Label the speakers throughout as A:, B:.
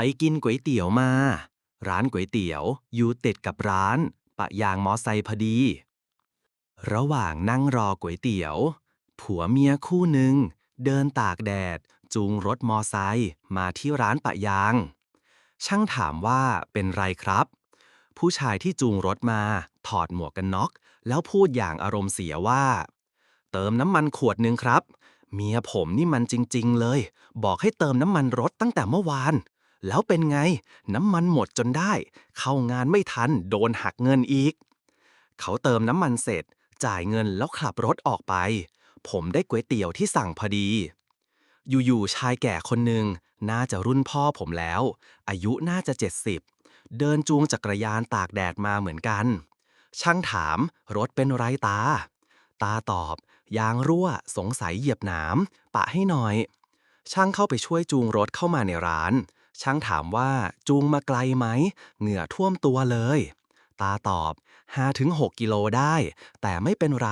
A: ไปกินก๋วยเตี๋ยวมา ร้านก๋วยเตี๋ยวอยู่ติดกับร้าน ปะยางมอไซค์พอดี ระหว่างนั่งรอก๋วยเตี๋ยว ผัวเมียคู่หนึ่ง เดินตากแดด จูงรถมอไซค์มาที่ร้านปะยาง ช่างถามว่าเป็นไรครับ ผู้ชายที่จูงรถมาถอดหมวกกันน็อก แล้วพูดอย่างอารมณ์เสียว่า เติมน้ำมันขวดหนึ่งครับ เมียผมนี่มันจริง ๆ เลย บอกให้เติมน้ำมันรถตั้งแต่เมื่อวาน แล้วเป็นไง น้ำมันหมดจนได้ เข้างานไม่ทันโดนหักเงินอีก เขาเติมน้ำมันเสร็จ จ่ายเงินแล้วขับรถออกไป ผมได้ก๋วยเตี๋ยวที่สั่งพอดี อยู่ๆชายแก่คนหนึ่งน่าจะรุ่นพ่อผมแล้ว อายุน่าจะ 70 เดินจูงจักรยานตากแดดมาเหมือนกัน ช่างถามรถเป็นไรตา ตาตอบ ยางรั่วสงสัยเหยียบหนามปะให้หน่อย ช่างเข้าไปช่วยจูงรถเข้ามาในร้าน ช่างถามว่าจูงมาไกลไหม เหงื่อท่วมตัวเลย ตาตอบ 5-6 กิโลได้ แต่ไม่เป็นไร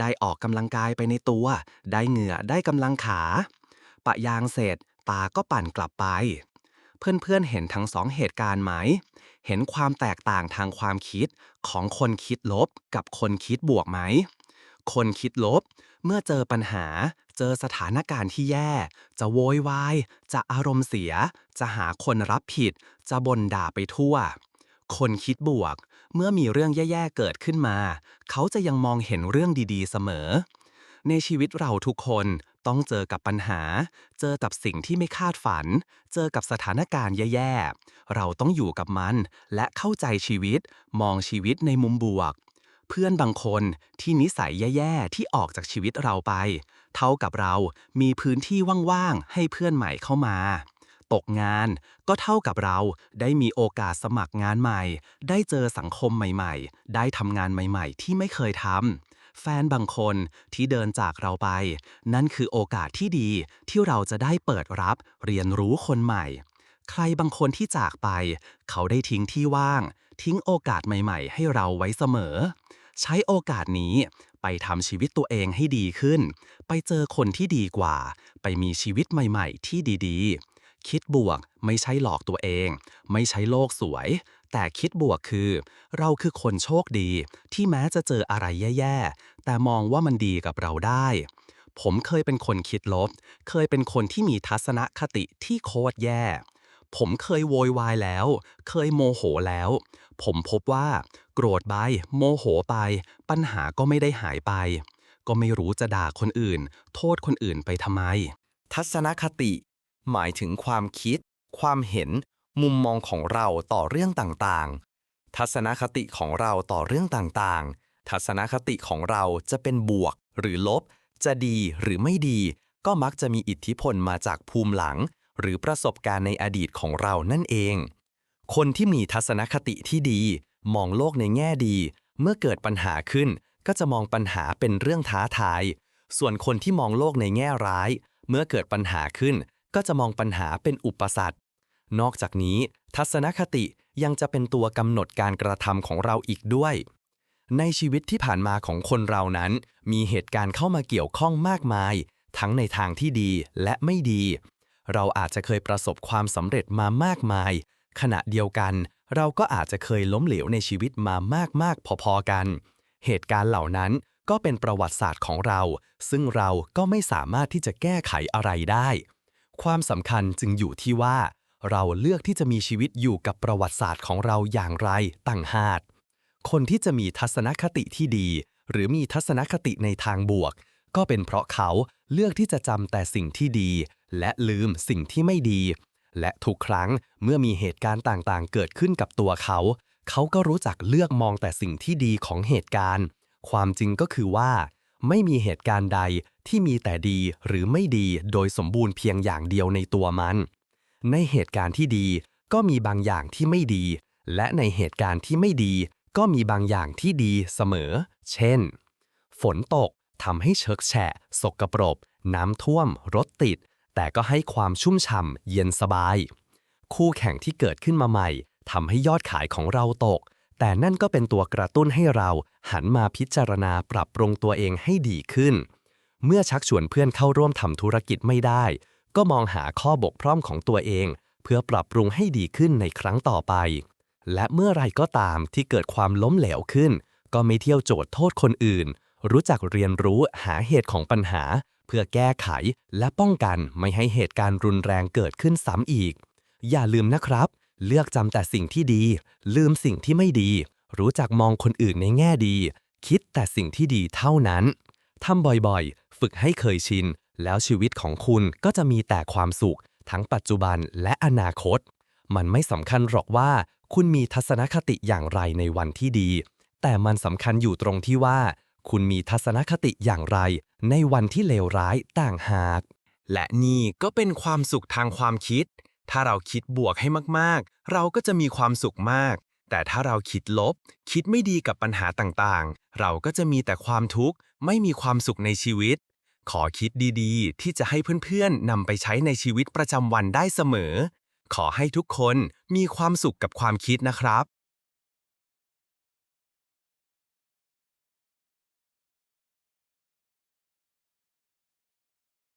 A: ได้ออกกำลังกายไปในตัว ได้เหงื่อได้กำลังขา ปะยางเสร็จ ตาก็ปั่นกลับไป เพื่อนๆเห็นทั้งสองเหตุการณ์ไหม เห็นความแตกต่างทางความคิดของคนคิดลบกับคนคิดบวกไหม คนคิดลบ เมื่อเจอปัญหา เจอสถานการณ์ที่แย่ จะโวยวาย จะอารมณ์เสีย จะหาคนรับผิด จะบ่นด่าไปทั่ว คนคิดบวก เมื่อมีเรื่องแย่ ๆ เกิดขึ้นมา เขาจะยังมองเห็นเรื่องดีๆ เสมอ ในชีวิตเราทุกคนต้องเจอกับปัญหา เจอกับสิ่งที่ไม่คาดฝัน เจอกับสถานการณ์แย่ ๆ เราต้องอยู่กับมัน และเข้าใจชีวิต มองชีวิตในมุมบวก เพื่อนบางคนที่นิสัยแย่ๆ ที่ออกจากชีวิตเราไป เท่ากับเรามีพื้นที่ว่างๆ ให้เพื่อนใหม่เข้ามา ตกงานก็เท่ากับเราได้มีโอกาสสมัครงานใหม่ ได้เจอสังคมใหม่ๆ ได้ทำงานใหม่ๆ ที่ไม่เคยทำ แฟนบางคนที่เดินจากเราไป นั่นคือโอกาสที่ดีที่เราจะได้เปิดรับเรียนรู้คนใหม่ ใครบางคนที่จากไป เขาได้ทิ้งที่ว่าง ทิ้งโอกาสใหม่ ๆ ให้เราไว้เสมอ ใช้โอกาสนี้ไปทำชีวิตตัวเองให้ดีขึ้น ไปเจอคนที่ดีกว่า ไปมีชีวิตใหม่ ๆ ที่ดีๆ คิดบวกไม่ใช่หลอกตัวเอง ไม่ใช่โลกสวย แต่คิดบวกคือ เราคือคนโชคดี ที่แม้จะเจออะไรแย่ๆ แต่มองว่ามันดีกับเราได้ ผมเคยเป็นคนคิดลบ เคยเป็นคนที่มีทัศนคติที่โคตรแย่ ผมเคยโวยวายแล้ว เคยโมโหแล้ว ผมพบว่า โกรธไป โมโหไป ปัญหาก็ไม่ได้หายไป ก็ไม่รู้จะด่าคนอื่น โทษคนอื่นไปทำไม
B: ทัศนคติ หมายถึงความคิด ความเห็น มุมมองของเราต่อเรื่องต่างๆ ทัศนคติของเราต่อเรื่องต่างๆ ทัศนคติของเราจะเป็นบวกหรือลบ จะดีหรือไม่ดี ก็มักจะมีอิทธิพลมาจากภูมิหลัง หรือประสบการณ์ในอดีตของเรานั่นเอง คนที่มีทัศนคติที่ดี มองโลกในแง่ดี เมื่อเกิดปัญหาขึ้น ก็จะมองปัญหาเป็นเรื่องท้าทาย ส่วนคนที่มองโลกในแง่ร้าย เมื่อเกิดปัญหาขึ้น ก็จะมองปัญหาเป็นอุปสรรค นอกจากนี้ ทัศนคติยังจะเป็นตัวกำหนดการกระทำของเราอีกด้วย ในชีวิตที่ผ่านมาของคนเรานั้น มีเหตุการณ์เข้ามาเกี่ยวข้องมากมาย ทั้งในทางที่ดีและไม่ดี เราอาจจะเคยประสบความสำเร็จมามากมาย ขณะเดียวกัน เราก็อาจจะเคยล้มเหลวในชีวิตมามากๆพอๆกัน เหตุการณ์เหล่านั้นก็เป็นประวัติศาสตร์ของเรา ซึ่งเราก็ไม่สามารถที่จะแก้ไขอะไรได้ ความสำคัญจึงอยู่ที่ว่า เราเลือกที่จะมีชีวิตอยู่กับประวัติศาสตร์ของเราอย่างไรต่างหากคนที่จะมีทัศนคติที่ดี หรือมีทัศนคติในทางบวก ก็เป็นเพราะเขาเลือกที่จะจำแต่สิ่งที่ดี และลืมสิ่งที่ไม่ดี และทุกครั้งเมื่อมีเหตุการณ์ต่างๆ เกิดขึ้นกับตัวเขา เขาก็รู้จักเลือกมองแต่สิ่งที่ดีของเหตุการณ์ ความจริงก็คือว่า ไม่มีเหตุการณ์ใดที่มีแต่ดีหรือไม่ดีโดยสมบูรณ์เพียงอย่างเดียวในตัวมัน ในเหตุการณ์ที่ดีก็มีบางอย่างที่ไม่ดี และในเหตุการณ์ที่ไม่ดีก็มีบางอย่างที่ดีเสมอ เช่น ฝนตกทำให้เชิกแฉะ สกปรก น้ำท่วม รถติด แต่ก็ให้ความชุ่มฉ่ำเย็นสบาย คู่แข่งที่เกิดขึ้นมาใหม่ทำให้ยอดขายของเราตก แต่นั่นก็เป็นตัวกระตุ้นให้เราหันมาพิจารณาปรับปรุงตัวเองให้ดีขึ้น เมื่อชักชวนเพื่อนเข้าร่วมทำธุรกิจไม่ได้ ก็มองหาข้อบกพร่องของตัวเอง เพื่อปรับปรุงให้ดีขึ้นในครั้งต่อไป และเมื่อไรก็ตามที่เกิดความล้มเหลวขึ้น ก็ไม่เที่ยวโจทย์โทษคนอื่น รู้จักเรียนรู้หาเหตุของปัญหา เพื่อแก้ไขและป้องกันไม่ให้เหตุการณ์รุนแรงเกิดขึ้นซ้ำอีก อย่าลืมนะครับ เลือกจำแต่สิ่งที่ดี ลืมสิ่งที่ไม่ดี รู้จักมองคนอื่นในแง่ดี คิดแต่สิ่งที่ดีเท่านั้นทำบ่อยๆ ฝึกให้เคยชิน แล้วชีวิตของคุณก็จะมีแต่ความสุข ทั้งปัจจุบันและอนาคต มันไม่สำคัญหรอกว่า คุณมีทัศนคติอย่างไรในวันที่ดี แต่มันสำคัญอยู่ตรงที่ว่า คุณมีทัศนคติอย่างไร ในวันที่เลวร้ายต่างหาก
A: และนี่ก็เป็นความสุขทางความคิด ถ้าเราคิดบวกให้มากๆ เราก็จะมีความสุขมาก แต่ถ้าเราคิดลบ คิดไม่ดีกับปัญหาต่างๆ เราก็จะมีแต่ความทุกข์ ไม่มีความสุขในชีวิต ขอคิดดีๆ ที่จะให้เพื่อนๆนำไปใช้ในชีวิตประจำวันได้เสมอ ขอให้ทุกคนมีความสุขกับความคิดนะครับ